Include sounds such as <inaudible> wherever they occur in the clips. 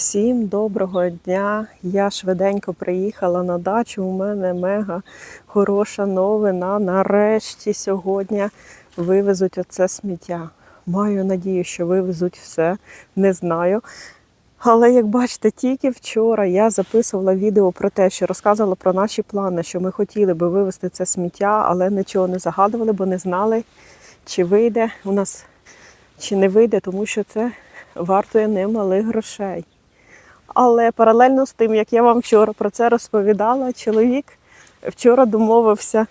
Всім доброго дня! Я швиденько приїхала на дачу. У мене мега хороша новина. Нарешті сьогодні вивезуть оце сміття. Маю надію, що вивезуть все. Не знаю. Але як бачите, тільки вчора я записувала відео про те, що розказувала про наші плани, що ми хотіли би вивезти це сміття, але нічого не загадували, бо не знали, чи вийде у нас, чи не вийде, тому що це вартує немалих грошей. Але паралельно з тим, як я вам вчора про це розповідала, чоловік вчора домовився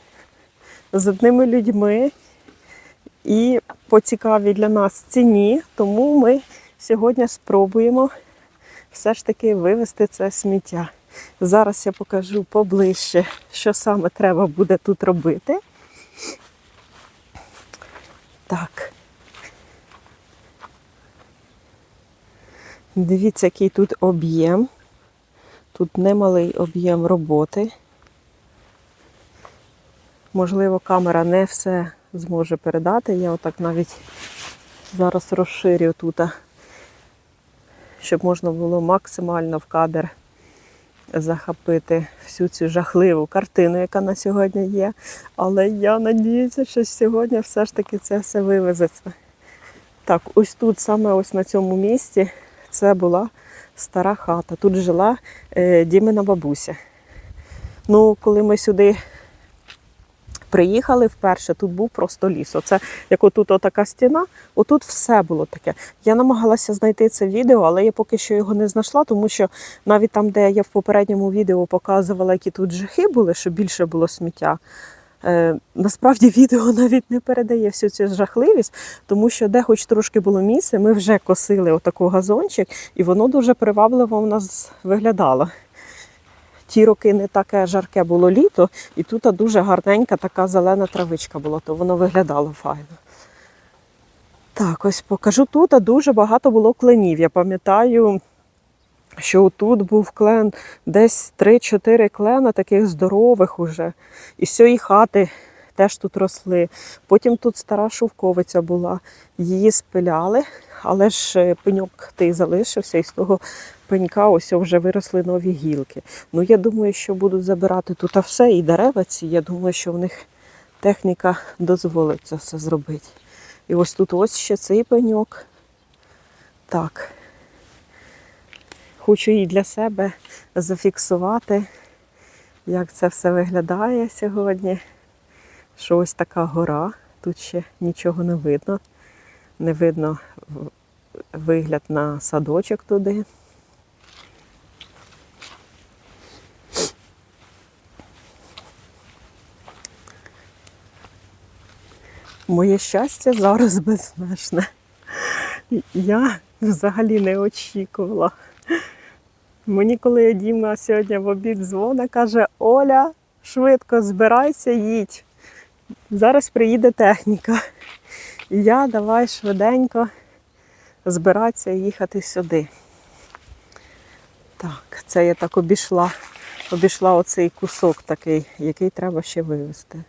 з одними людьми і по цікавій для нас ціні, тому ми сьогодні спробуємо все ж таки вивезти це сміття. Зараз я покажу поближче, що саме треба буде тут робити. Так. Дивіться, який тут об'єм. Тут немалий об'єм роботи. Можливо, камера не все зможе передати. Я отак навіть зараз розширю тут, щоб можна було максимально в кадр захопити всю цю жахливу картину, яка на сьогодні є. Але я надіюся, що сьогодні все ж таки це все вивезеться. Так, ось тут, саме ось на цьому місці, це була стара хата. Тут жила е, Дімина бабуся. Ну, коли ми сюди приїхали вперше, тут був просто ліс. Оце як отут отака стіна, отут все було таке. Я намагалася знайти це відео, але я поки що його не знайшла, тому що навіть там, де я в попередньому відео показувала, які тут жахи були, що більше було сміття. Е, насправді відео <laughs> навіть не передає всю цю жахливість, тому що де хоч трошки було місце, ми вже косили отаку газончик, і воно дуже привабливо в нас виглядало. Ті роки не таке жарке було літо, і тут дуже гарненька така зелена травичка була, то воно виглядало файно. Так, ось покажу тут, дуже багато було кленів. Я пам'ятаю, що тут був клен, десь 3-4 клена, таких здорових уже. І з цієї хати теж тут росли. Потім тут стара шовковиця була. Її спиляли, але ж е, пеньок той залишився, і з того пенька ось вже виросли нові гілки. Ну, я думаю, що будуть забирати тут все, і дерева ці. Я думаю, що в них техніка дозволить це все зробити. І ось тут ось ще цей пеньок. Так. Хочу і для себе зафіксувати, як це все виглядає сьогодні. Що ось така гора, тут ще нічого не видно. Не видно вигляд на садочок туди. Моє щастя зараз безмежне. Я взагалі не очікувала. Мені, коли Діма сьогодні в обід дзвонить, каже: Оля, швидко збирайся, їдь. Зараз приїде техніка. І я давай швиденько збиратися і їхати сюди. Так, це я так обійшла, обійшла оцей кусок такий, який треба ще вивезти.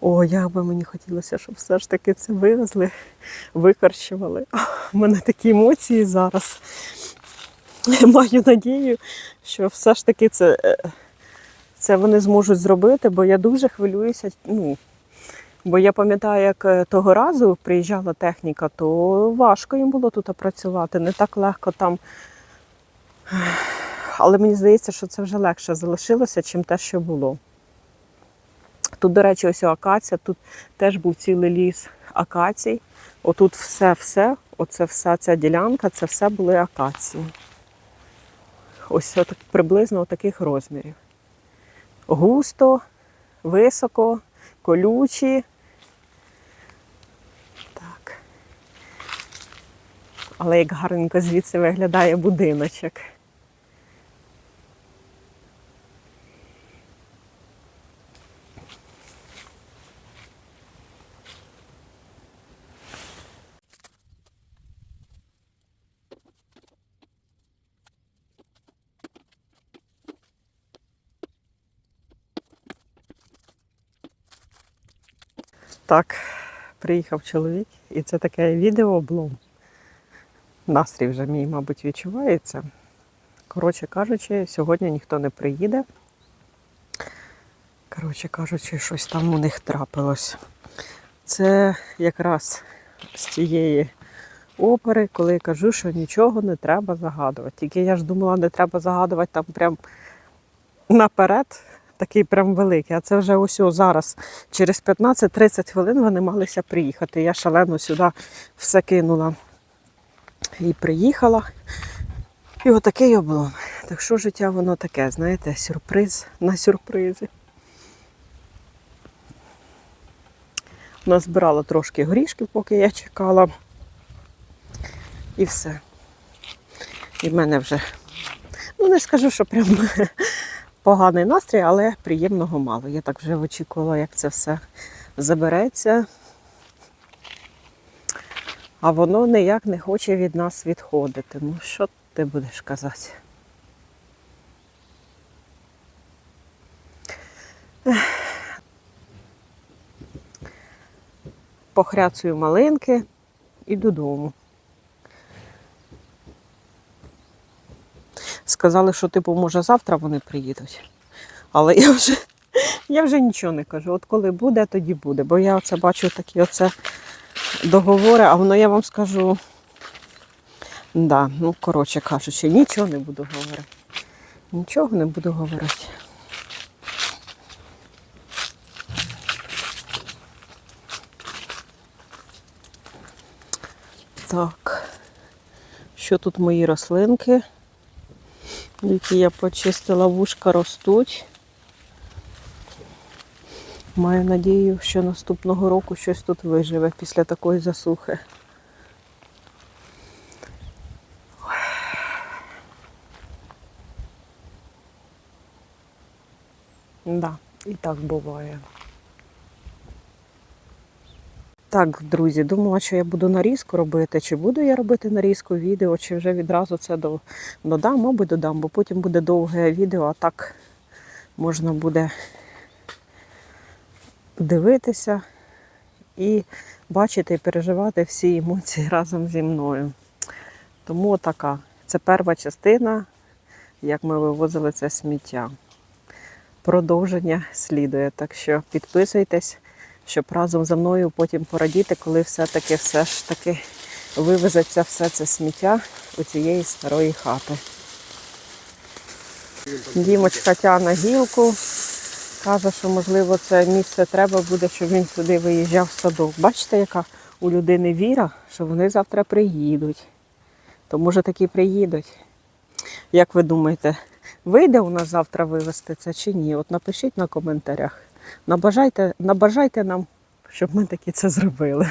О, як би мені хотілося, щоб все ж таки це вивезли, викорчували. <laughs> У мене такі емоції зараз. <laughs> Маю надію, що все ж таки це, е, це вони зможуть зробити, бо я дуже хвилююся. Ну, бо я пам'ятаю, як е, того разу приїжджала техніка, то важко їм було тут працювати, не так легко там. Але мені здається, що це вже легше залишилося, чим те, що було. Тут, до речі, ось акація, тут теж був цілий ліс акацій. Отут все-все, оце вся ця ділянка, це все були акації. Ось отак, приблизно таких розмірів. Густо, високо, колючі. Так. Але як гарненько звідси виглядає будиночок. Так, приїхав чоловік, і це таке відеооблом. настрій вже мій, мабуть, відчувається. Коротше кажучи, сьогодні ніхто не приїде. Коротше кажучи, щось там у них трапилось. Це якраз з тієї опери, коли я кажу, що нічого не треба загадувати. Тільки я ж думала, не треба загадувати там прям наперед, такий прям великий. А це вже ось зараз, через 15-30 хвилин вони малися приїхати. Я шалено сюди все кинула і приїхала. І отакий облом. Так що життя воно таке, знаєте, сюрприз на сюрпризи. Назбирала трошки горішків, поки я чекала. І все. І в мене вже, ну не скажу, що прям поганий настрій, але приємного мало. Я так вже очікувала, як це все забереться. А воно ніяк не хоче від нас відходити. Ну, що ти будеш казати? Похряцую малинки і додому. Сказали, що типу, може, завтра вони приїдуть. Але я вже, я вже нічого не кажу. От коли буде, тоді буде. Бо я оце бачу такі оце договори, а воно я вам скажу. Да, ну, коротше кажучи, нічого не буду говорити. Нічого не буду говорити. Так, що тут мої рослинки, які я почистила, вушка ростуть. Маю надію, що наступного року щось тут виживе після такої засухи. Да, і так буває. Так, друзі, думала, що я буду нарізку робити. Чи буду я робити нарізку відео, чи вже відразу це додам, мабуть, додам, бо потім буде довге відео, а так можна буде дивитися і бачити і переживати всі емоції разом зі мною. Тому така. Це перша частина, як ми вивозили це сміття. Продовження слідує. Так що підписуйтесь, щоб разом зі мною потім порадіти, коли все-таки все ж таки вивезеться все це сміття у цієї старої хати. Дімочка тягне гілку. Каже, що можливо це місце треба буде, щоб він сюди виїжджав в садок. Бачите, яка у людини віра, що вони завтра приїдуть. То може таки приїдуть. Як ви думаєте, вийде у нас завтра вивезти це чи ні? От напишіть на коментарях. Набажайте, набажайте нам, щоб ми таки це зробили.